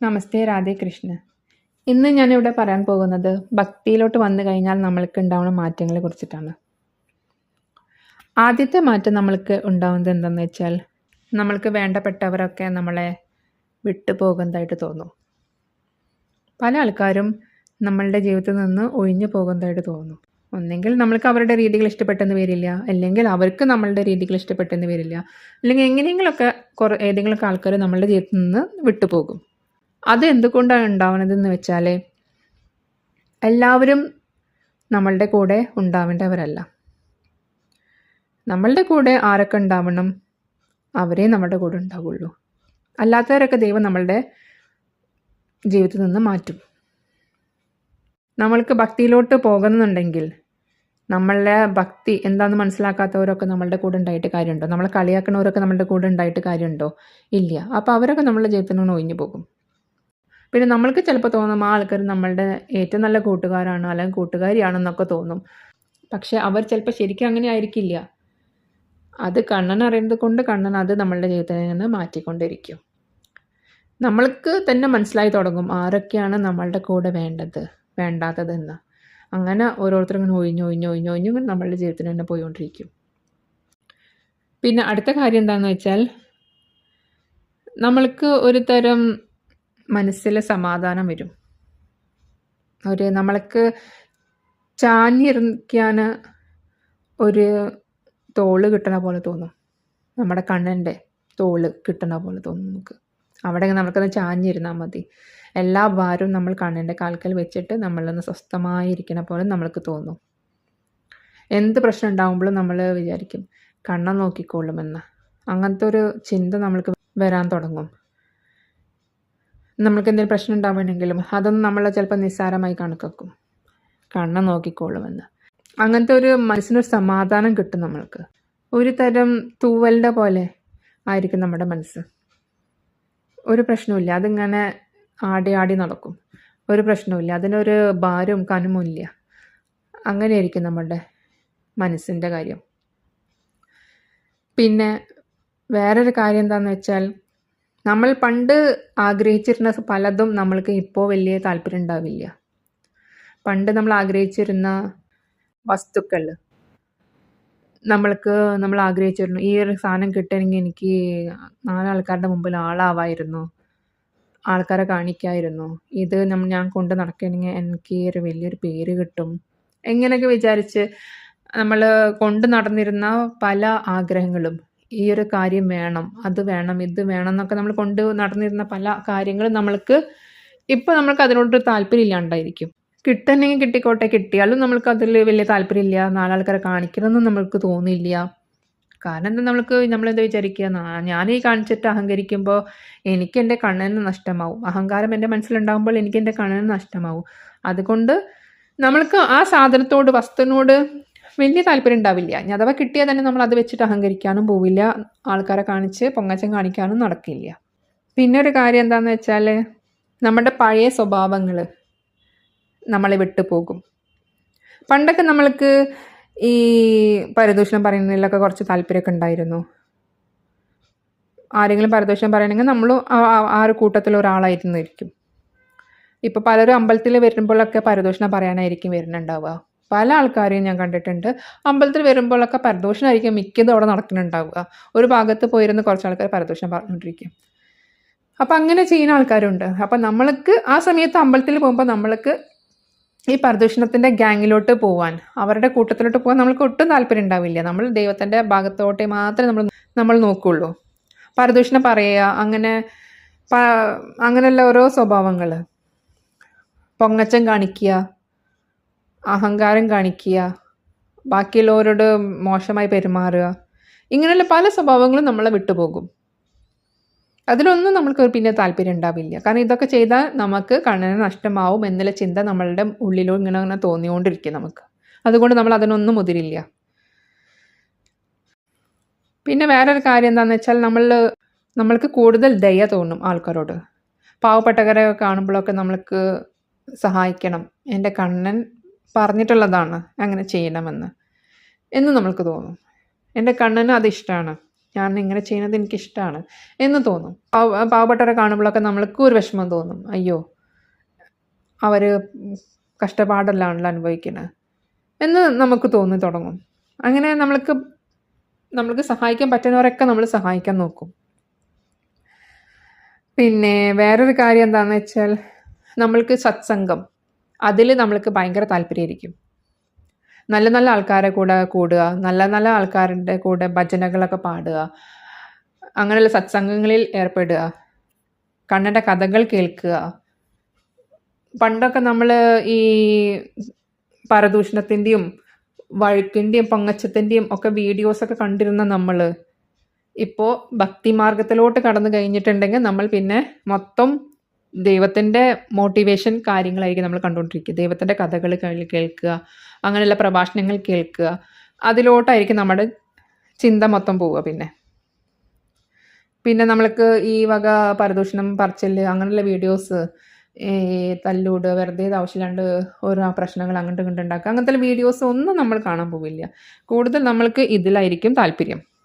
നമസ്തേ രാധേ കൃഷ്ണ. ഇന്ന് ഞാനിവിടെ പറയാൻ പോകുന്നത് ഭക്തിയിലോട്ട് വന്നു കഴിഞ്ഞാൽ നമ്മൾക്ക് ഉണ്ടാവുന്ന മാറ്റങ്ങളെ കുറിച്ചിട്ടാണ്. ആദ്യത്തെ മാറ്റം നമ്മൾക്ക് ഉണ്ടാവുന്നത് എന്താണെന്ന് വെച്ചാൽ നമ്മൾക്ക് വേണ്ടപ്പെട്ടവരൊക്കെ നമ്മളെ വിട്ടുപോകുന്നതായിട്ട് തോന്നും. പല ആൾക്കാരും നമ്മളുടെ ജീവിതത്തിൽ നിന്ന് ഒഴിഞ്ഞു പോകുന്നതായിട്ട് തോന്നും. ഒന്നെങ്കിൽ നമ്മൾക്ക് അവരുടെ രീതികൾ ഇഷ്ടപ്പെട്ടെന്ന് വരില്ല അല്ലെങ്കിൽ അവർക്ക് നമ്മളുടെ രീതികൾ ഇഷ്ടപ്പെട്ടെന്ന് വരില്ല അല്ലെങ്കിൽ എങ്ങനെയെങ്കിലുമൊക്കെ കുറേ ഏതെങ്കിലുമൊക്കെ ആൾക്കാർ നമ്മളുടെ ജീവിതത്തിൽ നിന്ന് വിട്ടുപോകും അത് എന്തുകൊണ്ടാണ് ഉണ്ടാവുന്നതെന്ന് വെച്ചാൽ എല്ലാവരും നമ്മളുടെ കൂടെ ഉണ്ടാവേണ്ടവരല്ല. നമ്മളുടെ കൂടെ ആരൊക്കെ ഉണ്ടാവണം അവരെ നമ്മുടെ കൂടെ ഉണ്ടാവുള്ളൂ. അല്ലാത്തവരൊക്കെ ദൈവം നമ്മളുടെ ജീവിതത്തിൽ നിന്ന് മാറ്റും. നമ്മൾക്ക് ഭക്തിയിലോട്ട് പോകുന്നുണ്ടെങ്കിൽ നമ്മളുടെ ഭക്തി എന്താണെന്ന് മനസ്സിലാക്കാത്തവരൊക്കെ നമ്മളുടെ കൂടെ ഉണ്ടായിട്ട് കാര്യമുണ്ടോ? നമ്മളെ കളിയാക്കണവരൊക്കെ നമ്മളുടെ കൂടെ ഉണ്ടായിട്ട് കാര്യമുണ്ടോ? ഇല്ല. അപ്പോൾ അവരൊക്കെ നമ്മളുടെ ജീവിതത്തിൽ നിന്ന് ഒഴിഞ്ഞു പോകും. പിന്നെ നമ്മൾക്ക് ചിലപ്പോൾ തോന്നും ആ ആൾക്കാർ നമ്മളുടെ ഏറ്റവും നല്ല കൂട്ടുകാരാണ് അല്ലെങ്കിൽ കൂട്ടുകാരിയാണെന്നൊക്കെ തോന്നും. പക്ഷെ അവർ ചിലപ്പോൾ ശരിക്കും അങ്ങനെ ആയിരിക്കില്ല. അത് കണ്ണൻ അറിയുന്നത് കൊണ്ട് കണ്ണൻ അത് നമ്മളുടെ ജീവിതത്തിൽ നിന്ന് മാറ്റിക്കൊണ്ടിരിക്കും. നമ്മൾക്ക് തന്നെ മനസ്സിലായി തുടങ്ങും ആരൊക്കെയാണ് നമ്മളുടെ കൂടെ വേണ്ടത് വേണ്ടാത്തതെന്ന്. അങ്ങനെ ഓരോരുത്തരും ഇങ്ങനെ ഒഴിഞ്ഞ് ഒഴിഞ്ഞ് ഒഴിഞ്ഞ് ഒഴിഞ്ഞ് നമ്മളുടെ ജീവിതത്തിൽ തന്നെ പോയിക്കൊണ്ടിരിക്കും. പിന്നെ അടുത്ത കാര്യം എന്താണെന്ന് വെച്ചാൽ നമ്മൾക്ക് ഒരു തരം മനസ്സിൽ സമാധാനം വരും. ഒരു നമ്മൾക്ക് ചാഞ്ഞിരിക്കാൻ ഒരു തോൾ കിട്ടണ പോലെ തോന്നും. നമ്മുടെ കണ്ണന്റെ തോൾ കിട്ടണ പോലെ തോന്നും നമുക്ക്. അവിടെ നമുക്കത് ചാഞ്ഞിരുന്നാൽ മതി. എല്ലാ ഭാരവും നമ്മൾ കണ്ണന്റെ കാൽക്കൽ വെച്ചിട്ട് നമ്മളൊന്ന് സ്വസ്ഥമായിരിക്കണ പോലെ നമ്മൾക്ക് തോന്നും. എന്ത് പ്രശ്നം ഉണ്ടാകുമ്പോഴും നമ്മൾ വിചാരിക്കും കണ്ണം നോക്കിക്കോളുമെന്ന് അങ്ങനത്തെ ഒരു ചിന്ത നമ്മൾക്ക് വരാൻ തുടങ്ങും. നമ്മൾക്ക് എന്തെങ്കിലും പ്രശ്നം ഉണ്ടാവുകയാണെങ്കിലും അതൊന്നും നമ്മൾ ചിലപ്പോൾ നിസ്സാരമായി കണക്കാക്കും കണ്ണ നോക്കിക്കോളുമെന്ന് അങ്ങനത്തെ ഒരു മനസ്സിനൊരു സമാധാനം കിട്ടും നമ്മൾക്ക്. ഒരു തരം തൂവലിന്റെ പോലെ ആയിരിക്കും നമ്മുടെ മനസ്സ്. ഒരു പ്രശ്നമില്ല അതിങ്ങനെ ആടി ആടി നടക്കും. ഒരു പ്രശ്നമില്ല അതിനൊരു ഭാരവും കനുമില്ല. അങ്ങനെയായിരിക്കും നമ്മുടെ മനസ്സിന്റെ കാര്യം. പിന്നെ വേറൊരു കാര്യം എന്താണെന്ന് വെച്ചാൽ നമ്മൾ പണ്ട് ആഗ്രഹിച്ചിരുന്ന പലതും നമ്മൾക്ക് ഇപ്പോൾ വലിയ താല്പര്യം ഉണ്ടാവില്ല. പണ്ട് നമ്മൾ ആഗ്രഹിച്ചിരുന്ന വസ്തുക്കൾ നമ്മൾക്ക് നമ്മൾ ആഗ്രഹിച്ചിരുന്നു ഈ ഒരു സാധനം കിട്ടണമെങ്കിൽ എനിക്ക് നാലാൾക്കാരുടെ മുമ്പിൽ ആളാവായിരുന്നു ആൾക്കാരെ കാണിക്കായിരുന്നു. ഇത് നമ്മ ഞാൻ കൊണ്ട് നടക്കണമെങ്കിൽ എനിക്ക് ഒരു വലിയൊരു പേര് കിട്ടും. എങ്ങനെയൊക്കെ വിചാരിച്ച് നമ്മൾ കൊണ്ട് നടന്നിരുന്ന പല ആഗ്രഹങ്ങളും ഈ ഒരു കാര്യം വേണം അത് വേണം ഇത് വേണം എന്നൊക്കെ നമ്മൾ കൊണ്ട് നടന്നിരുന്ന പല കാര്യങ്ങളും നമ്മൾക്ക് ഇപ്പോൾ നമ്മൾക്ക് അതിനോടൊരു താല്പര്യം ഇല്ലാണ്ടായിരിക്കും കിട്ടണമെങ്കിൽ കിട്ടിക്കോട്ടെ കിട്ടിയാലും നമ്മൾക്ക് അതിൽ വലിയ താല്പര്യമില്ല. നാലാൾക്കാരെ കാണിക്കണമെന്നും നമ്മൾക്ക് തോന്നില്ല കാരണം എന്താ നമ്മൾക്ക് നമ്മളെന്താ വിചാരിക്കുക? ഞാൻ ഈ കാണിച്ചിട്ട് അഹങ്കരിക്കുമ്പോൾ എനിക്ക് എന്റെ കണ്ണന് നഷ്ടമാവും. അഹങ്കാരം എന്റെ മനസ്സിലുണ്ടാകുമ്പോൾ എനിക്ക് എന്റെ കണ്ണന് നഷ്ടമാവും. അതുകൊണ്ട് നമ്മൾക്ക് ആ സാധനത്തോട് വസ്തുവിനോട് വലിയ താല്പര്യം ഉണ്ടാവില്ല. ഇനി അഥവാ കിട്ടിയാൽ തന്നെ നമ്മൾ അത് വെച്ചിട്ട് അഹങ്കരിക്കാനും പോവില്ല. ആൾക്കാരെ കാണിച്ച് പൊങ്ങച്ചം കാണിക്കാനും നടക്കില്ല. പിന്നെ ഒരു കാര്യം എന്താണെന്ന് വെച്ചാൽ നമ്മുടെ പഴയ സ്വഭാവങ്ങൾ നമ്മളെ വിട്ടു പോകും. പണ്ടൊക്കെ നമ്മൾക്ക് ഈ പരദൂഷണം പറയുന്നതിലൊക്കെ കുറച്ച് താല്പര്യമൊക്കെ ഉണ്ടായിരുന്നു. ആരെങ്കിലും പരദൂഷണം പറയണമെങ്കിൽ നമ്മൾ ആ ഒരു കൂട്ടത്തിൽ ഒരാളായിരുന്നിരിക്കും. ഇപ്പോൾ പലരും അമ്പലത്തിൽ വരുമ്പോഴൊക്കെ പരദൂഷണം പറയാനായിരിക്കും വരുന്നുണ്ടാവുക. പല ആൾക്കാരെയും ഞാൻ കണ്ടിട്ടുണ്ട്. അമ്പലത്തിൽ വരുമ്പോഴൊക്കെ പരദോഷനായിരിക്കും മിക്കതും അവിടെ നടക്കുന്നുണ്ടാവുക. ഒരു ഭാഗത്ത് പോയിരുന്ന് കുറച്ച് ആൾക്കാർ പരദോഷം പറഞ്ഞുകൊണ്ടിരിക്കും. അപ്പം അങ്ങനെ ചെയ്യുന്ന ആൾക്കാരുണ്ട്. അപ്പം നമ്മൾക്ക് ആ സമയത്ത് അമ്പലത്തിൽ പോകുമ്പോൾ നമ്മൾക്ക് ഈ പ്രദൂഷണത്തിന്റെ ഗ്യാങ്ങിലോട്ട് പോവാൻ അവരുടെ കൂട്ടത്തിലോട്ട് പോകാൻ നമ്മൾക്ക് ഒട്ടും താല്പര്യം ഉണ്ടാവില്ല. നമ്മൾ ദൈവത്തിന്റെ ഭാഗത്തോട്ടേ മാത്രമേ നമ്മൾ നമ്മൾ നോക്കുള്ളൂ. പരദൂഷണം പറയുക അങ്ങനെ അങ്ങനെയുള്ള ഓരോ സ്വഭാവങ്ങൾ പൊങ്ങച്ചം കാണിക്കുക അഹങ്കാരം കാണിക്കുക ബാക്കിയുള്ളവരോട് മോശമായി പെരുമാറുക ഇങ്ങനെയുള്ള പല സ്വഭാവങ്ങളും നമ്മളെ വിട്ടുപോകും. അതിലൊന്നും നമ്മൾക്ക് പിന്നെ താല്പര്യം ഉണ്ടാവില്ല. കാരണം ഇതൊക്കെ ചെയ്താൽ നമുക്ക് കണ്ണിന് നഷ്ടമാവും എന്നുള്ള ചിന്ത നമ്മളുടെ ഉള്ളിലോ ഇങ്ങനെ അങ്ങനെ തോന്നിക്കൊണ്ടിരിക്കും നമുക്ക്. അതുകൊണ്ട് നമ്മൾ അതിനൊന്നും മുതിരില്ല. പിന്നെ വേറൊരു കാര്യം എന്താണെന്ന് വെച്ചാൽ നമ്മൾ നമ്മൾക്ക് കൂടുതൽ ദയ തോന്നും ആൾക്കാരോട്. പാവപ്പെട്ടവരെ കാണുമ്പോഴൊക്കെ നമ്മൾക്ക് സഹായിക്കണം. എന്റെ കണ്ണൻ പറഞ്ഞിട്ടുള്ളതാണ് അങ്ങനെ ചെയ്യണമെന്ന്. എന്ന് നമ്മൾക്ക് തോന്നും. എന്റെ കണ്ണന് അത് ഇഷ്ടമാണ് ഞാൻ ഇങ്ങനെ ചെയ്യുന്നത് എനിക്കിഷ്ടമാണ് എന്ന് തോന്നും. പാവ പാവപ്പെട്ടവരെ കാണുമ്പോഴൊക്കെ നമ്മൾക്ക് ഒരു വിഷമം തോന്നും. അയ്യോ അവർ കഷ്ടപ്പാടെല്ലാണല്ലോ അനുഭവിക്കുന്നത് എന്ന് നമുക്ക് തോന്നി തുടങ്ങും. അങ്ങനെ നമ്മൾക്ക് നമ്മൾക്ക് സഹായിക്കാൻ പറ്റുന്നവരൊക്കെ നമ്മൾ സഹായിക്കാൻ നോക്കും. പിന്നെ വേറൊരു കാര്യം എന്താണെന്ന് വെച്ചാൽ നമ്മൾക്ക് സത്സംഗം അതിൽ നമ്മൾക്ക് ഭയങ്കര താല്പര്യമായിരിക്കും. നല്ല നല്ല ആൾക്കാരെ കൂടെ കൂടുക നല്ല നല്ല ആൾക്കാരുടെ കൂടെ ഭജനകളൊക്കെ പാടുക അങ്ങനെയുള്ള സത്സംഗങ്ങളിൽ ഏർപ്പെടുക കണ്ണന്റെ കഥകൾ കേൾക്കുക. പണ്ടൊക്കെ നമ്മൾ ഈ പരദൂഷണത്തിന്റെയും വഴുക്കിന്റെയും പൊങ്ങച്ചത്തിന്റെയും ഒക്കെ വീഡിയോസൊക്കെ കണ്ടിരുന്ന നമ്മൾ ഇപ്പോൾ ഭക്തിമാർഗത്തിലോട്ട് കടന്നു കഴിഞ്ഞിട്ടുണ്ടെങ്കിൽ നമ്മൾ പിന്നെ മൊത്തം ദൈവത്തിന്റെ മോട്ടിവേഷൻ കാര്യങ്ങളായിരിക്കും നമ്മൾ കണ്ടുകൊണ്ടിരിക്കുക. ദൈവത്തിന്റെ കഥകൾ കേൾക്കുക. അങ്ങനെയുള്ള പ്രഭാഷണങ്ങൾ കേൾക്കുക. അതിലോട്ടായിരിക്കും നമ്മുടെ ചിന്ത മൊത്തം പോവുക പിന്നെ. പിന്നെ നമ്മൾക്ക് ഈ വക പരദൂഷണം പറച്ചിൽ അങ്ങനെയുള്ള വീഡിയോസ് ഈ തല്ലൂട് വെറുതെ ആവശ്യമില്ലാണ്ട് ഓരോ പ്രശ്നങ്ങൾ അങ്ങോട്ടും ഇങ്ങോട്ടും ഉണ്ടാക്കുക. അങ്ങനത്തെ വീഡിയോസ് ഒന്നും നമ്മൾ കാണാൻ പോവില്ല. കൂടുതൽ നമ്മൾക്ക് ഇതിലായിരിക്കും താല്പര്യം.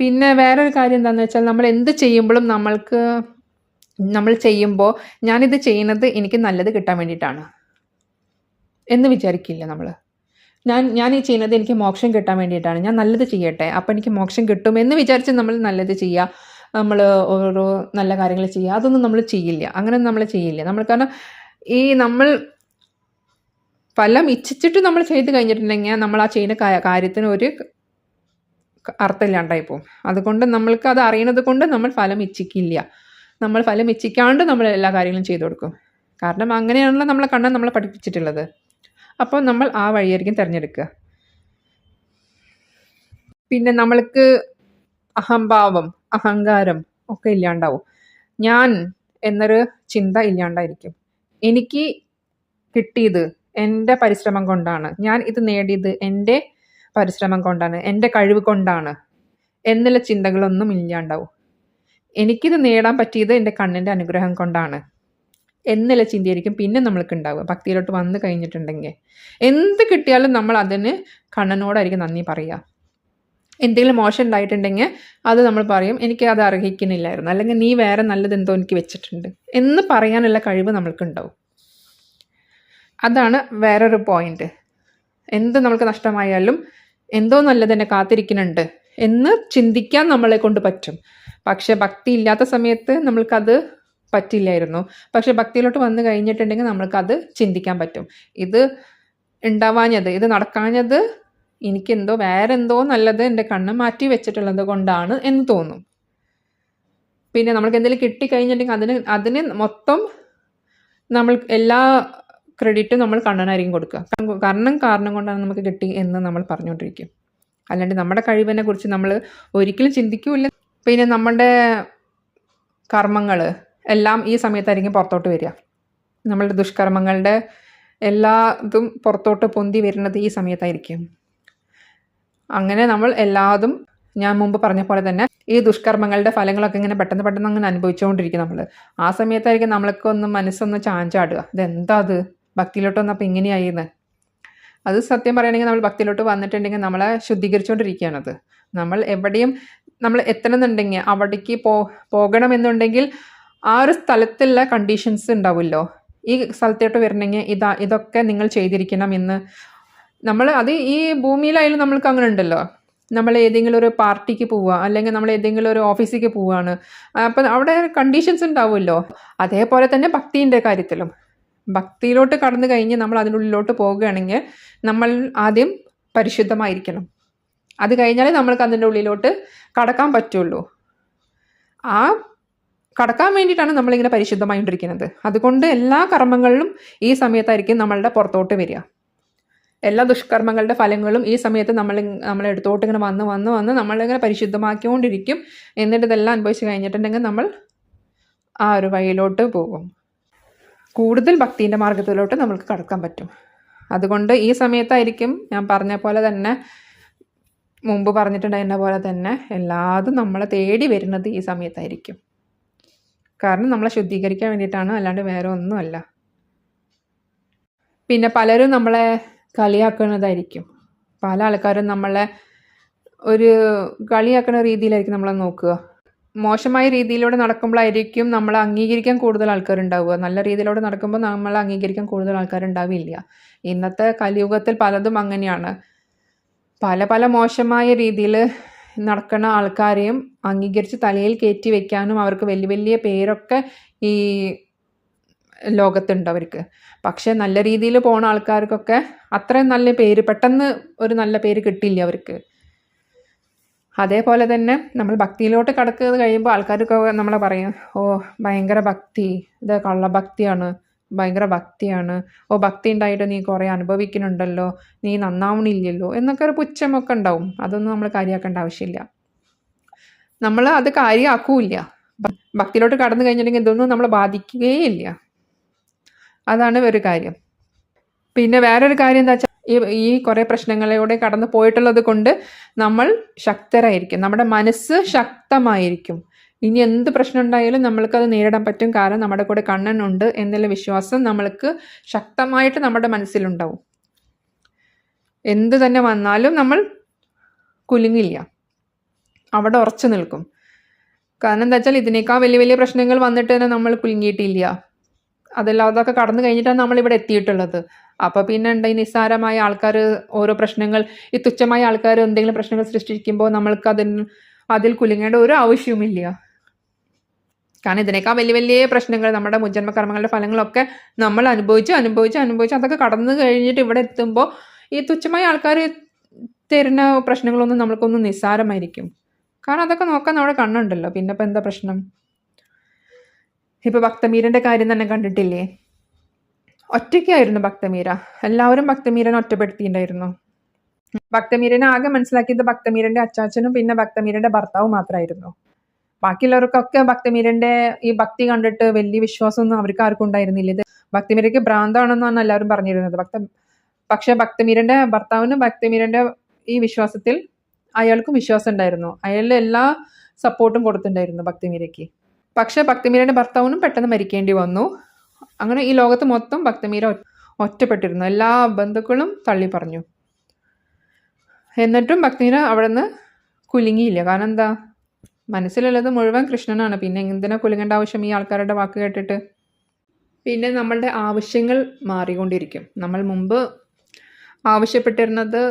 പിന്നെ വേറൊരു കാര്യം എന്താണെന്ന് വെച്ചാൽ നമ്മൾ എന്ത് ചെയ്യുമ്പോഴും നമ്മൾക്ക് നമ്മൾ ചെയ്യുമ്പോൾ ഞാനിത് ചെയ്യുന്നത് എനിക്ക് നല്ലത് കിട്ടാൻ വേണ്ടിയിട്ടാണ്. എന്ന് വിചാരിക്കില്ല നമ്മൾ ഞാൻ ഞാൻ ഈ ചെയ്യുന്നത് എനിക്ക് മോക്ഷം കിട്ടാൻ വേണ്ടിയിട്ടാണ്. ഞാൻ നല്ലത് ചെയ്യട്ടെ അപ്പോൾ എനിക്ക് മോക്ഷം കിട്ടും എന്ന് വിചാരിച്ച് നമ്മൾ നല്ലത് ചെയ്യുക നമ്മൾ ഓരോ നല്ല കാര്യങ്ങൾ ചെയ്യുക അതൊന്നും നമ്മൾ ചെയ്യില്ല. അങ്ങനെ നമ്മൾ ചെയ്യില്ല. നമ്മൾ കാരണം ഈ നമ്മൾ ഫലം ഇച്ഛിച്ചിട്ട് നമ്മൾ ചെയ്ത് കഴിഞ്ഞിട്ടുണ്ടെങ്കിൽ നമ്മൾ ആ ചെയ്യുന്ന കാര്യത്തിന് ഒരു അർത്ഥമില്ലാണ്ടായി പോകും. അതുകൊണ്ട് നമ്മൾക്ക് അത് അറിയണത് കൊണ്ട് നമ്മൾ ഫലം ഇച്ഛിക്കില്ല. നമ്മൾ ഫലം ഇച്ഛിക്കാണ്ട് നമ്മൾ എല്ലാ കാര്യങ്ങളും ചെയ്തു കൊടുക്കും. കാരണം അങ്ങനെയാണല്ലോ നമ്മളെ കണ്ണൻ നമ്മളെ പഠിപ്പിച്ചിട്ടുള്ളത്. അപ്പോൾ നമ്മൾ ആ വഴിയായിരിക്കും തിരഞ്ഞെടുക്കുക. പിന്നെ നമ്മൾക്ക് അഹംഭാവം അഹങ്കാരം ഒക്കെ ഇല്ലാണ്ടാവും. ഞാൻ എന്നൊരു ചിന്ത ഇല്ലാണ്ടായിരിക്കും. എനിക്ക് കിട്ടിയത് എന്റെ പരിശ്രമം കൊണ്ടാണ്. ഞാൻ ഇത് നേടിയത് എന്റെ പരിശ്രമം കൊണ്ടാണ് എന്റെ കഴിവ് കൊണ്ടാണ് എന്നുള്ള ചിന്തകളൊന്നും ഇല്ലാണ്ടാവും. എനിക്കിത് നേടാൻ പറ്റിയത് എന്റെ കണ്ണിന്റെ അനുഗ്രഹം കൊണ്ടാണ് എന്നുള്ള ചിന്തയായിരിക്കും പിന്നെ നമ്മൾക്ക് ഉണ്ടാവുക ഭക്തിയിലോട്ട് വന്ന് കഴിഞ്ഞിട്ടുണ്ടെങ്കിൽ എന്ത് കിട്ടിയാലും നമ്മൾ അതിന് കണ്ണനോടായിരിക്കും നന്ദി പറയുക. എന്തെങ്കിലും മോശം ഉണ്ടായിട്ടുണ്ടെങ്കിൽ അത് നമ്മൾ പറയും എനിക്ക് അത് അർഹിക്കുന്നില്ലായിരുന്നു. അല്ലെങ്കിൽ നീ വേറെ നല്ലത് എന്തോ എനിക്ക് വെച്ചിട്ടുണ്ട്. എന്ന് പറയാനുള്ള കഴിവ് നമ്മൾക്കുണ്ടാവും. അതാണ് വേറൊരു പോയിന്റ് എന്ത് നമുക്ക് നഷ്ടമായാലും എന്തോ നല്ലത് തന്നെ കാത്തിരിക്കുന്നുണ്ട് എന്ന് ചിന്തിക്കാൻ നമ്മളെ കൊണ്ട് പറ്റും. പക്ഷെ ഭക്തി ഇല്ലാത്ത സമയത്ത് നമ്മൾക്കത് പറ്റില്ലായിരുന്നു. പക്ഷെ ഭക്തിയിലോട്ട് വന്നു കഴിഞ്ഞിട്ടുണ്ടെങ്കിൽ നമ്മൾക്കത് ചിന്തിക്കാൻ പറ്റും. ഇത് ഉണ്ടാവാഞ്ഞത് ഇത് നടക്കാഞ്ഞത് എനിക്കെന്തോ വേറെ എന്തോ നല്ലത് എന്റെ കണ്ണ് മാറ്റി വെച്ചിട്ടുള്ളത് കൊണ്ടാണ് എന്ന് തോന്നും. പിന്നെ നമ്മൾക്ക് എന്തെങ്കിലും കിട്ടിക്കഴിഞ്ഞിട്ടുണ്ടെങ്കിൽ അതിന് അതിന് മൊത്തം നമ്മൾ എല്ലാ ക്രെഡിറ്റും നമ്മൾ കണ്ണനായിരിക്കും കൊടുക്കുക. കാരണം കാരണം കൊണ്ടാണ് നമുക്ക് കിട്ടി എന്ന് നമ്മൾ പറഞ്ഞുകൊണ്ടിരിക്കും അല്ലാണ്ട് നമ്മുടെ കഴിവിനെ കുറിച്ച് നമ്മൾ ഒരിക്കലും ചിന്തിക്കില്ല. പിന്നെ നമ്മുടെ കർമ്മങ്ങൾ എല്ലാം ഈ സമയത്തായിരിക്കും പുറത്തോട്ട് വരിക. നമ്മളുടെ ദുഷ്കർമ്മങ്ങളുടെ എല്ലാ ഇതും പുറത്തോട്ട് പൊന്തി വരുന്നത് ഈ സമയത്തായിരിക്കും. അങ്ങനെ നമ്മൾ എല്ലാതും ഞാൻ മുമ്പ് പറഞ്ഞ പോലെ തന്നെ ഈ ദുഷ്കർമ്മങ്ങളുടെ ഫലങ്ങളൊക്കെ ഇങ്ങനെ പെട്ടെന്ന് പെട്ടെന്ന് അങ്ങനെ അനുഭവിച്ചുകൊണ്ടിരിക്കും നമ്മൾ ആ സമയത്തായിരിക്കും നമ്മൾക്കൊന്ന് മനസ്സൊന്ന് ചാഞ്ചാടുക. ഇതെന്താ അത്? ഭക്തിയിലോട്ട് വന്നപ്പോൾ ഇങ്ങനെയായിന്ന് അത് സത്യം പറയുകയാണെങ്കിൽ നമ്മൾ ഭക്തിയിലോട്ട് വന്നിട്ടുണ്ടെങ്കിൽ നമ്മളെ ശുദ്ധീകരിച്ചുകൊണ്ടിരിക്കുകയാണത് നമ്മൾ എവിടെയും നമ്മൾ എത്തണമെന്നുണ്ടെങ്കിൽ അവിടേക്ക് പോ പോകണമെന്നുണ്ടെങ്കിൽ ആ ഒരു സ്ഥലത്തുള്ള കണ്ടീഷൻസ് ഉണ്ടാവുമല്ലോ. ഈ സ്ഥലത്തോട്ട് വരണമെങ്കിൽ ഇതാ ഇതൊക്കെ നിങ്ങൾ ചെയ്തിരിക്കണം എന്ന്. നമ്മൾ അത് ഈ ഭൂമിയിലായാലും നമ്മൾക്ക് അങ്ങനെ ഉണ്ടല്ലോ. നമ്മൾ ഏതെങ്കിലും ഒരു പാർട്ടിക്ക് പോവുക അല്ലെങ്കിൽ നമ്മൾ ഏതെങ്കിലും ഒരു ഓഫീസിലേക്ക് പോവുകയാണ്. അപ്പം അവിടെ കണ്ടീഷൻസ് ഉണ്ടാവുമല്ലോ. അതേപോലെ തന്നെ ഭക്തിന്റെ കാര്യത്തിലും. ഭക്തിയിലോട്ട് കടന്നു കഴിഞ്ഞ് നമ്മൾ അതിനുള്ളിലോട്ട് പോവുകയാണെങ്കിൽ നമ്മൾ ആദ്യം പരിശുദ്ധമായിരിക്കണം. അത് കഴിഞ്ഞാലേ നമ്മൾക്ക് അതിന്റെ ഉള്ളിലോട്ട് കടക്കാൻ പറ്റുള്ളൂ. ആ കടക്കാൻ വേണ്ടിയിട്ടാണ് നമ്മളിങ്ങനെ പരിശുദ്ധമായിട്ടിരിക്കുന്നത് അതുകൊണ്ട് എല്ലാ കർമ്മങ്ങളിലും ഈ സമയത്തായിരിക്കും നമ്മളുടെ പുറത്തോട്ട് വരിക. എല്ലാ ദുഷ്കർമ്മങ്ങളുടെ ഫലങ്ങളും ഈ സമയത്ത് നമ്മൾ നമ്മളെ എടുത്തോട്ട് ഇങ്ങനെ വന്ന് വന്ന് വന്ന് നമ്മളിങ്ങനെ പരിശുദ്ധമാക്കിക്കൊണ്ടിരിക്കും. എന്നിട്ട് ഇതെല്ലാം അനുഭവിച്ച് കഴിഞ്ഞിട്ടുണ്ടെങ്കിൽ നമ്മൾ ആ ഒരു വഴിയിലോട്ട് പോകും. കൂടുതൽ ഭക്തിന്റെ മാർഗത്തിലോട്ട് നമുക്ക് കടക്കാൻ പറ്റും. അതുകൊണ്ട് ഈ സമയത്തായിരിക്കും ഞാൻ പറഞ്ഞ പോലെ തന്നെ മുമ്പ് പറഞ്ഞിട്ടുണ്ടായിരുന്ന പോലെ തന്നെ എല്ലാതും നമ്മളെ തേടി വരുന്നത് ഈ സമയത്തായിരിക്കും. കാരണം നമ്മളെ ശുദ്ധീകരിക്കാൻ വേണ്ടിയിട്ടാണ് അല്ലാണ്ട് വേറെ ഒന്നുമല്ല. പിന്നെ പലരും നമ്മളെ കളിയാക്കുന്നതായിരിക്കും. പല ആൾക്കാരും നമ്മളെ ഒരു കളിയാക്കുന്ന രീതിയിലായിരിക്കും നമ്മളെ നോക്കുക. മോശമായ രീതിയിലൂടെ നടക്കുമ്പോഴായിരിക്കും നമ്മൾ അംഗീകരിക്കാൻ കൂടുതൽ ആൾക്കാരുണ്ടാവുക. നല്ല രീതിയിലൂടെ നടക്കുമ്പോൾ നമ്മൾ അംഗീകരിക്കാൻ കൂടുതൽ ആൾക്കാരുണ്ടാവില്ല. ഇന്നത്തെ കലിയുഗത്തിൽ പലതും അങ്ങനെയാണ്. പല പല മോശമായ രീതിയിൽ നടക്കുന്ന ആൾക്കാരെയും അംഗീകരിച്ച് തലയിൽ കയറ്റി വെക്കാനും അവർക്ക് വലിയ വലിയ പേരൊക്കെ ഈ ലോകത്തുണ്ട് അവർക്ക്. പക്ഷേ നല്ല രീതിയിൽ പോണ ആൾക്കാർക്കൊക്കെ അത്രയും നല്ല പേര് പെട്ടെന്ന് ഒരു നല്ല പേര് കിട്ടില്ല അവർക്ക്. അതേപോലെ തന്നെ നമ്മൾ ഭക്തിയിലോട്ട് കടക്കുന്നത് കഴിയുമ്പോൾ ആൾക്കാർക്ക് നമ്മളെ പറയും ഓ ഭയങ്കര ഭക്തി. ഇത് കള്ളഭക്തിയാണ്. ഭയങ്കര ഭക്തിയാണ്. ഓ ഭക്തി ഉണ്ടായിട്ട് നീ കുറേ അനുഭവിക്കുന്നുണ്ടല്ലോ. നീ നന്നാവണില്ലല്ലോ. എന്നൊക്കെ ഒരു പുച്ഛമൊക്കെ ഉണ്ടാവും. അതൊന്നും നമ്മൾ കാര്യമാക്കേണ്ട ആവശ്യമില്ല. നമ്മൾ അത് കാര്യമാക്കൂല്ല. ഭക്തിയിലോട്ട് കടന്നു കഴിഞ്ഞിട്ടുണ്ടെങ്കിൽ ഇതൊന്നും നമ്മളെ ബാധിക്കുകയില്ല അതാണ് ഒരു കാര്യം. പിന്നെ വേറൊരു കാര്യം എന്താ വെച്ചാൽ ഈ ഈ കുറേ പ്രശ്നങ്ങളിലൂടെ കടന്നു പോയിട്ടുള്ളത് കൊണ്ട് നമ്മൾ ശക്തരായിരിക്കും. നമ്മുടെ മനസ്സ് ശക്തമായിരിക്കും. ഇനി എന്ത് പ്രശ്നം ഉണ്ടായാലും അത് നേരിടാൻ പറ്റും. കാരണം നമ്മുടെ കൂടെ കണ്ണനുണ്ട് എന്നുള്ള വിശ്വാസം നമ്മൾക്ക് ശക്തമായിട്ട് നമ്മുടെ മനസ്സിലുണ്ടാവും. എന്ത് തന്നെ വന്നാലും നമ്മൾ കുലുങ്ങില്ല. അവിടെ ഉറച്ചു നിൽക്കും. കാരണം എന്താ വെച്ചാൽ ഇതിനേക്കാൾ വലിയ വലിയ പ്രശ്നങ്ങൾ വന്നിട്ട് തന്നെ നമ്മൾ കുലുങ്ങിയിട്ടില്ല. അതെല്ലാം അതൊക്കെ കടന്നു കഴിഞ്ഞിട്ടാണ് നമ്മൾ ഇവിടെ എത്തിയിട്ടുള്ളത്. അപ്പോൾ പിന്നെ ഉണ്ട് ഈ നിസ്സാരമായ ആൾക്കാർ ഓരോ പ്രശ്നങ്ങൾ ഈ തുച്ഛമായ ആൾക്കാർ എന്തെങ്കിലും പ്രശ്നങ്ങൾ സൃഷ്ടിക്കുമ്പോൾ നമ്മൾക്ക് അതിന് അതിൽ കുലുങ്ങേണ്ട ഒരു ആവശ്യവുമില്ല. കാരണം ഇതിനേക്കാൾ വലിയ വലിയ പ്രശ്നങ്ങൾ നമ്മുടെ മുജ്ജന്മ കർമ്മങ്ങളുടെ ഫലങ്ങളൊക്കെ നമ്മൾ അനുഭവിച്ച് അനുഭവിച്ച് അനുഭവിച്ച് അതൊക്കെ കടന്നു കഴിഞ്ഞിട്ട് ഇവിടെ എത്തുമ്പോൾ ഈ തുച്ഛമായ ആൾക്കാർ തരുന്ന പ്രശ്നങ്ങളൊന്നും നമ്മൾക്കൊന്നും നിസ്സാരമായിരിക്കും. കാരണം അതൊക്കെ നോക്കാൻ നമ്മുടെ കണ്ണുണ്ടല്ലോ. പിന്നെ ഇപ്പം എന്താ പ്രശ്നം? ഇപ്പോൾ ഭക്തമീരന്റെ കാര്യം തന്നെ കണ്ടിട്ടില്ലേ? ഒറ്റയ്ക്കായിരുന്നു ഭക്തമീര. എല്ലാവരും ഭക്തമീരനെ ഒറ്റപ്പെടുത്തിയിട്ടുണ്ടായിരുന്നു. ഭക്തമീരനെ ആകെ മനസ്സിലാക്കിയത് ഭക്തമീരന്റെ അച്ചാച്ചനും പിന്നെ ഭക്തമീരന്റെ ഭർത്താവും മാത്രമായിരുന്നു. ബാക്കിയുള്ളവർക്കൊക്കെ ഭക്തമീരന്റെ ഈ ഭക്തി കണ്ടിട്ട് വലിയ വിശ്വാസമൊന്നും അവർക്ക് ആർക്കും ഉണ്ടായിരുന്നില്ല. ഇത് ഭക്തിമീരയ്ക്ക് ഭ്രാന്താണെന്നാണ് എല്ലാവരും പറഞ്ഞിരുന്നത്. ഭക്ത പക്ഷെ ഭക്തമീരന്റെ ഭർത്താവിന് ഭക്തമീരന്റെ ഈ വിശ്വാസത്തിൽ അയാൾക്കും വിശ്വാസം ഉണ്ടായിരുന്നു അയാളിൽ എല്ലാ സപ്പോർട്ടും കൊടുത്തിട്ടുണ്ടായിരുന്നു ഭക്തിമീരയ്ക്ക്. പക്ഷെ ഭക്തമീരയുടെ ഭർത്താവിനും പെട്ടെന്ന് മരിക്കേണ്ടി വന്നു. അങ്ങനെ ഈ ലോകത്ത് മൊത്തം ഭക്തമീര ഒറ്റപ്പെട്ടിരുന്നു. എല്ലാ ബന്ധുക്കളും തള്ളി പറഞ്ഞു എന്നിട്ടും ഭക്തിമീര അവിടെ നിന്ന് കുലുങ്ങിയില്ല. കാരണം എന്താ? മനസ്സിലുള്ളത് മുഴുവൻ കൃഷ്ണനാണ്. പിന്നെ എന്തിനാ കുലുങ്ങേണ്ട ആവശ്യം ഈ ആൾക്കാരുടെ വാക്ക് കേട്ടിട്ട്? പിന്നെ നമ്മളുടെ ആവശ്യങ്ങൾ മാറിക്കൊണ്ടിരിക്കും. നമ്മൾ മുമ്പ് ആവശ്യപ്പെട്ടിരുന്നത്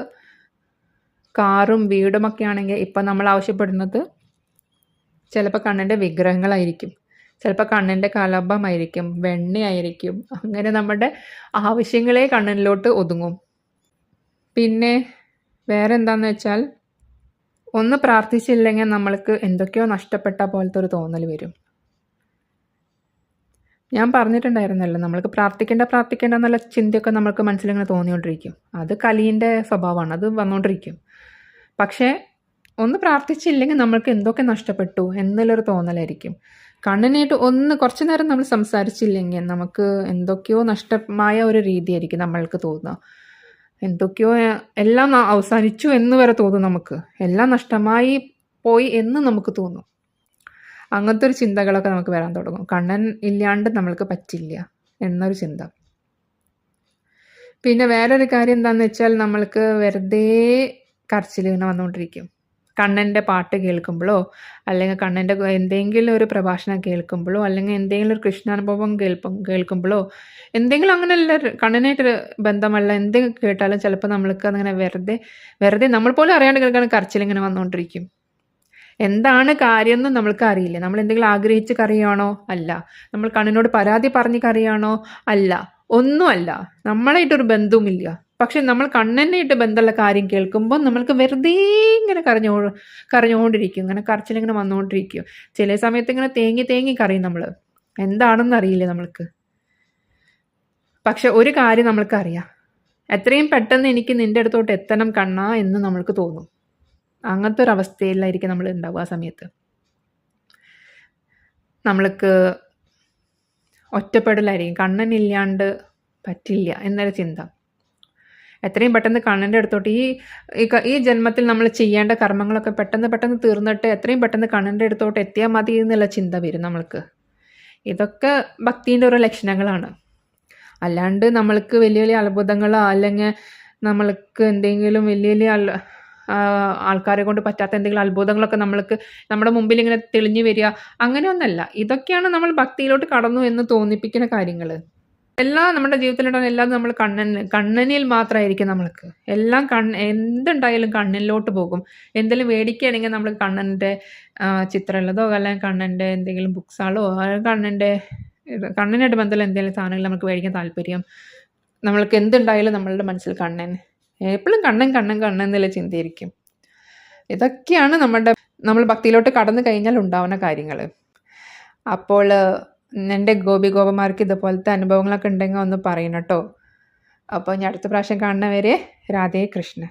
കാറും വീടുമൊക്കെ ആണെങ്കിൽ ഇപ്പം നമ്മൾ ആവശ്യപ്പെടുന്നത് ചിലപ്പോൾ കണ്ണന്റെ വിഗ്രഹങ്ങളായിരിക്കും. ചിലപ്പോൾ കണ്ണിന്റെ കലമ്പമായിരിക്കും വെണ്ണയായിരിക്കും. അങ്ങനെ നമ്മുടെ ആവശ്യങ്ങളെ കണ്ണനിലോട്ട് ഒതുങ്ങും. പിന്നെ വേറെ എന്താണെന്ന് വെച്ചാൽ ഒന്ന് പ്രാർത്ഥിച്ചില്ലെങ്കിൽ നമ്മൾക്ക് എന്തൊക്കെയോ നഷ്ടപ്പെട്ട പോലത്തെ ഒരു തോന്നൽ വരും. ഞാൻ പറഞ്ഞിട്ടുണ്ടായിരുന്നല്ലോ നമ്മൾക്ക് പ്രാർത്ഥിക്കേണ്ട പ്രാർത്ഥിക്കേണ്ട എന്നുള്ള ചിന്തയൊക്കെ നമ്മൾക്ക് മനസ്സിലിങ്ങനെ തോന്നിക്കൊണ്ടിരിക്കും. അത് കലീന്റെ സ്വഭാവമാണ് അത് വന്നുകൊണ്ടിരിക്കും പക്ഷേ ഒന്ന് പ്രാർത്ഥിച്ചില്ലെങ്കിൽ നമ്മൾക്ക് എന്തൊക്കെ നഷ്ടപ്പെട്ടു എന്നുള്ളൊരു തോന്നലായിരിക്കും. കണ്ണിനായിട്ട് ഒന്ന് കുറച്ച് നേരം നമ്മൾ സംസാരിച്ചില്ലെങ്കിൽ നമുക്ക് എന്തൊക്കെയോ നഷ്ടമായ ഒരു രീതിയായിരിക്കും നമ്മൾക്ക് തോന്നുക. എന്തൊക്കെയോ എല്ലാം അവസാനിച്ചു എന്ന് വരെ തോന്നും നമുക്ക്. എല്ലാം നഷ്ടമായി പോയി എന്ന് നമുക്ക് തോന്നും. അങ്ങനത്തെ ഒരു ചിന്തകളൊക്കെ നമുക്ക് വരാൻ തുടങ്ങും. കണ്ണൻ ഇല്ലാണ്ട് നമ്മൾക്ക് പറ്റില്ല എന്നൊരു ചിന്ത. പിന്നെ വേറൊരു കാര്യം എന്താണെന്ന് വെച്ചാൽ നമ്മൾക്ക് വെറുതെ കരച്ചിൽ ഇങ്ങനെ വന്നുകൊണ്ടിരിക്കും. കണ്ണന്റെ പാട്ട് കേൾക്കുമ്പോഴോ അല്ലെങ്കിൽ കണ്ണന്റെ എന്തെങ്കിലും ഒരു പ്രഭാഷണം കേൾക്കുമ്പോഴോ അല്ലെങ്കിൽ എന്തെങ്കിലും ഒരു കൃഷ്ണാനുഭവം കേൾപ്പം കേൾക്കുമ്പോഴോ എന്തെങ്കിലും അങ്ങനെയുള്ള കണ്ണനായിട്ട് ബന്ധമല്ല. എന്തെങ്കിലും കേട്ടാലും ചിലപ്പോൾ നമ്മൾക്ക് അങ്ങനെ വെറുതെ വെറുതെ നമ്മൾ പോലും അറിയാണ്ട് കേൾക്കാൻ കരച്ചിലിങ്ങനെ വന്നുകൊണ്ടിരിക്കും. എന്താണ് കാര്യം എന്ന് നമ്മൾക്ക് അറിയില്ല. നമ്മൾ എന്തെങ്കിലും ആഗ്രഹിച്ച് കറിയാണോ അല്ല. നമ്മൾ കണ്ണിനോട് പരാതി പറഞ്ഞ് കറിയാണോ അല്ല. ഒന്നുമല്ല. നമ്മളായിട്ടൊരു ബന്ധവുമില്ല. പക്ഷെ നമ്മൾ കണ്ണനായിട്ട് ബന്ധമുള്ള കാര്യം കേൾക്കുമ്പോൾ നമ്മൾക്ക് വെറുതെ ഇങ്ങനെ കരഞ്ഞോ കരഞ്ഞുകൊണ്ടിരിക്കും ഇങ്ങനെ കരച്ചിലിങ്ങനെ വന്നുകൊണ്ടിരിക്കും ചില സമയത്ത് ഇങ്ങനെ തേങ്ങി തേങ്ങി കറിയും നമ്മൾ എന്താണെന്ന് അറിയില്ല നമ്മൾക്ക്. പക്ഷെ ഒരു കാര്യം നമ്മൾക്ക് അറിയാം. എത്രയും പെട്ടെന്ന് എനിക്ക് നിന്റെ അടുത്തോട്ട് എത്തണം കണ്ണാ എന്ന് നമ്മൾക്ക് തോന്നും. അങ്ങനത്തെ ഒരു അവസ്ഥയിലായിരിക്കും നമ്മൾ ഉണ്ടാവുക ആ സമയത്ത്. നമ്മൾക്ക് ഒറ്റപ്പെടലായിരിക്കും. കണ്ണനില്ലാണ്ട് പറ്റില്ല എന്നൊരു ചിന്ത. എത്രയും പെട്ടെന്ന് കണ്ണന്റെ അടുത്തോട്ട് ഈ ഈ ജന്മത്തിൽ നമ്മൾ ചെയ്യേണ്ട കർമ്മങ്ങളൊക്കെ പെട്ടെന്ന് പെട്ടെന്ന് തീർന്നിട്ട് എത്രയും പെട്ടെന്ന് കണ്ണന്റെ അടുത്തോട്ട് എത്തിയാൽ മതി എന്നുള്ള ചിന്ത വരും നമ്മൾക്ക്. ഇതൊക്കെ ഭക്തിന്റെ ഓരോ ലക്ഷണങ്ങളാണ്. അല്ലാണ്ട് നമ്മൾക്ക് വലിയ വലിയ അത്ഭുതങ്ങളോ അല്ലെങ്കിൽ നമ്മൾക്ക് എന്തെങ്കിലും വലിയ വലിയ ആൾക്കാരെ കൊണ്ട് പറ്റാത്ത എന്തെങ്കിലും അത്ഭുതങ്ങളൊക്കെ നമ്മൾക്ക് നമ്മുടെ മുമ്പിൽ ഇങ്ങനെ തെളിഞ്ഞു വരിക അങ്ങനെയൊന്നല്ല. ഇതൊക്കെയാണ് നമ്മൾ ഭക്തിയിലോട്ട് കടന്നു എന്ന് തോന്നിപ്പിക്കുന്ന കാര്യങ്ങൾ എല്ലാം നമ്മുടെ ജീവിതത്തിലുണ്ടാകുന്ന എല്ലാം നമ്മൾ കണ്ണൻ കണ്ണനിൽ മാത്രമായിരിക്കും നമ്മൾക്ക്. എല്ലാം കണ്ണ് എന്തുണ്ടായാലും കണ്ണിലോട്ട് പോകും. എന്തെങ്കിലും മേടിക്കുകയാണെങ്കിൽ നമ്മൾ കണ്ണന്റെ ചിത്രമുള്ളതോ അല്ലെങ്കിൽ കണ്ണന്റെ എന്തെങ്കിലും ബുക്സാളോ കണ്ണന്റെ ഇത് കണ്ണിനായിട്ട് ബന്ധമുള്ള എന്തെങ്കിലും സാധനങ്ങൾ നമുക്ക് മേടിക്കാൻ താല്പര്യം. നമ്മൾക്ക് എന്തുണ്ടായാലും നമ്മളുടെ മനസ്സിൽ കണ്ണൻ. എപ്പോഴും കണ്ണൻ കണ്ണൻ കണ്ണൻ എന്നുള്ള ചിന്തയായിരിക്കും. ഇതൊക്കെയാണ് നമ്മുടെ നമ്മൾ ഭക്തിയിലോട്ട് കടന്നു കഴിഞ്ഞാൽ ഉണ്ടാവുന്ന കാര്യങ്ങൾ. അപ്പോൾ എന്റെ ഗോപി ഗോപന്മാർക്ക് ഇതുപോലത്തെ അനുഭവങ്ങളൊക്കെ ഉണ്ടെങ്കിൽ ഒന്ന് പറയണം കേട്ടോ. അപ്പോൾ ഞാൻ അടുത്ത പ്രാവശ്യം കാണുന്നവരെ രാധേ കൃഷ്ണ